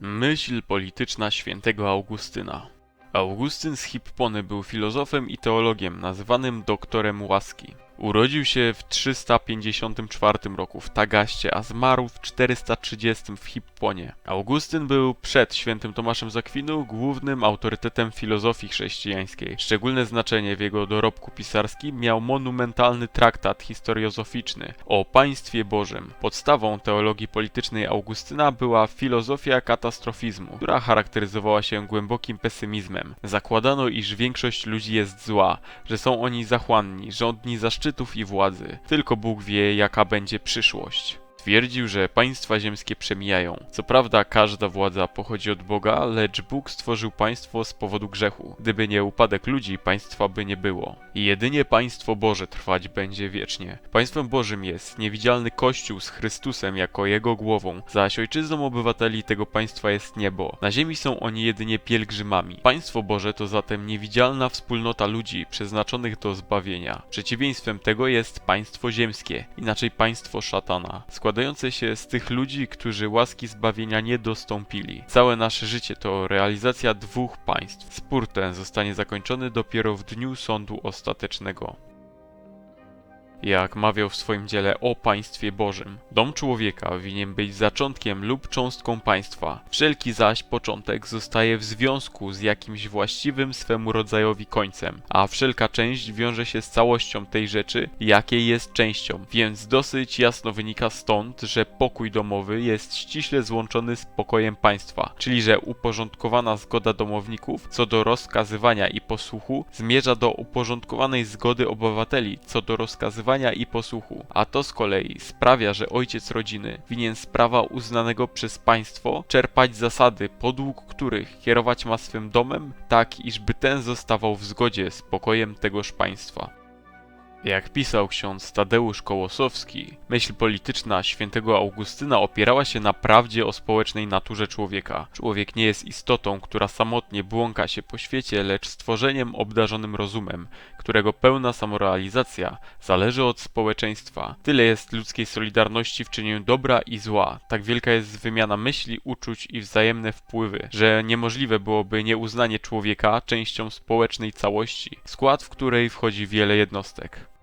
Myśl polityczna świętego Augustyna. Augustyn z Hippony był filozofem i teologiem nazywanym doktorem łaski. Urodził się w 354 roku w Tagaście, a zmarł w 430 w Hipponie. Augustyn był przed świętym Tomaszem z Akwinu głównym autorytetem filozofii chrześcijańskiej. Szczególne znaczenie w jego dorobku pisarskim miał monumentalny traktat historiozoficzny o państwie Bożym. Podstawą teologii politycznej Augustyna była filozofia katastrofizmu, która charakteryzowała się głębokim pesymizmem. Zakładano, iż większość ludzi jest zła, że są oni zachłanni, żądni zaszczytów i władzy. Tylko Bóg wie, jaka będzie przyszłość. Twierdził, że państwa ziemskie przemijają. Co prawda każda władza pochodzi od Boga, lecz Bóg stworzył państwo z powodu grzechu. Gdyby nie upadek ludzi, państwa by nie było. I jedynie państwo Boże trwać będzie wiecznie. Państwem Bożym jest niewidzialny Kościół z Chrystusem jako jego głową, zaś ojczyzną obywateli tego państwa jest niebo. Na ziemi są oni jedynie pielgrzymami. Państwo Boże to zatem niewidzialna wspólnota ludzi przeznaczonych do zbawienia. Przeciwieństwem tego jest państwo ziemskie, inaczej państwo szatana składające się z tych ludzi, którzy łaski zbawienia nie dostąpili. Całe nasze życie to realizacja dwóch państw. Spór ten zostanie zakończony dopiero w dniu sądu ostatecznego. Jak mawiał w swoim dziele o państwie Bożym, dom człowieka winien być zaczątkiem lub cząstką państwa. Wszelki zaś początek zostaje w związku z jakimś właściwym swemu rodzajowi końcem, a wszelka część wiąże się z całością tej rzeczy, jakiej jest częścią. Więc dosyć jasno wynika stąd, że pokój domowy jest ściśle złączony z pokojem państwa, czyli że uporządkowana zgoda domowników co do rozkazywania i posłuchu zmierza do uporządkowanej zgody obywateli co do rozkazywania i posłuchu, a to z kolei sprawia, że ojciec rodziny winien z prawa uznanego przez państwo czerpać zasady, podług których kierować ma swym domem, tak iżby ten zostawał w zgodzie z pokojem tegoż państwa. Jak pisał ksiądz Tadeusz Kołosowski, myśl polityczna świętego Augustyna opierała się na prawdzie o społecznej naturze człowieka. Człowiek nie jest istotą, która samotnie błąka się po świecie, lecz stworzeniem obdarzonym rozumem, którego pełna samorealizacja zależy od społeczeństwa. Tyle jest ludzkiej solidarności w czynieniu dobra i zła, tak wielka jest wymiana myśli, uczuć i wzajemne wpływy, że niemożliwe byłoby nieuznanie człowieka częścią społecznej całości, skład w której wchodzi wiele jednostek.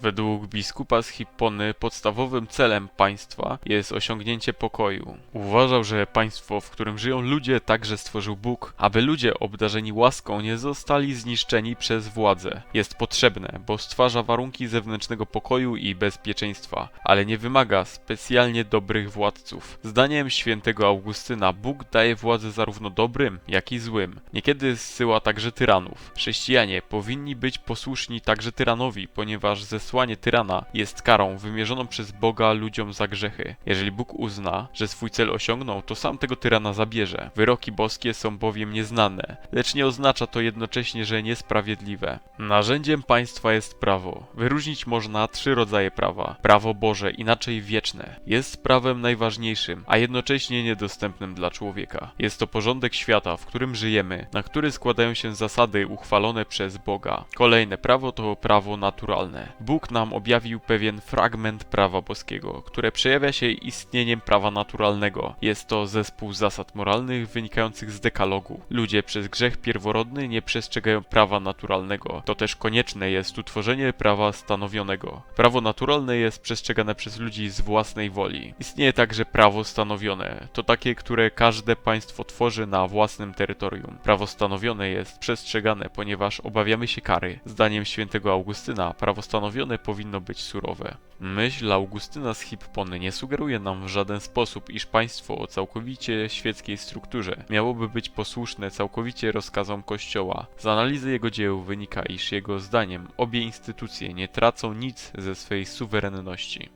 Według biskupa z Hippony podstawowym celem państwa jest osiągnięcie pokoju. Uważał, że państwo, w którym żyją ludzie, także stworzył Bóg, aby ludzie obdarzeni łaską nie zostali zniszczeni przez władzę. Jest potrzebne, bo stwarza warunki zewnętrznego pokoju i bezpieczeństwa, ale nie wymaga specjalnie dobrych władców. Zdaniem świętego Augustyna Bóg daje władzę zarówno dobrym, jak i złym. Niekiedy zsyła także tyranów. Chrześcijanie powinni być posłuszni także tyranowi, ponieważ ze zesłanie tyrana jest karą wymierzoną przez Boga ludziom za grzechy. Jeżeli Bóg uzna, że swój cel osiągnął, to sam tego tyrana zabierze. Wyroki boskie są bowiem nieznane, lecz nie oznacza to jednocześnie, że niesprawiedliwe. Narzędziem państwa jest prawo. Wyróżnić można trzy rodzaje prawa. Prawo Boże, inaczej wieczne, jest prawem najważniejszym, a jednocześnie niedostępnym dla człowieka. Jest to porządek świata, w którym żyjemy, na który składają się zasady uchwalone przez Boga. Kolejne prawo to prawo naturalne. Bóg Bóg nam objawił pewien fragment prawa boskiego, które przejawia się istnieniem prawa naturalnego. Jest to zespół zasad moralnych wynikających z dekalogu. Ludzie przez grzech pierworodny nie przestrzegają prawa naturalnego. To też konieczne jest utworzenie prawa stanowionego. Prawo naturalne jest przestrzegane przez ludzi z własnej woli. Istnieje także prawo stanowione. To takie, które każde państwo tworzy na własnym terytorium. Prawo stanowione jest przestrzegane, ponieważ obawiamy się kary. Zdaniem świętego Augustyna, prawo stanowione powinno być surowe. Myśl Augustyna z Hippony nie sugeruje nam w żaden sposób, iż państwo o całkowicie świeckiej strukturze miałoby być posłuszne całkowicie rozkazom Kościoła. Z analizy jego dzieł wynika, iż jego zdaniem obie instytucje nie tracą nic ze swej suwerenności.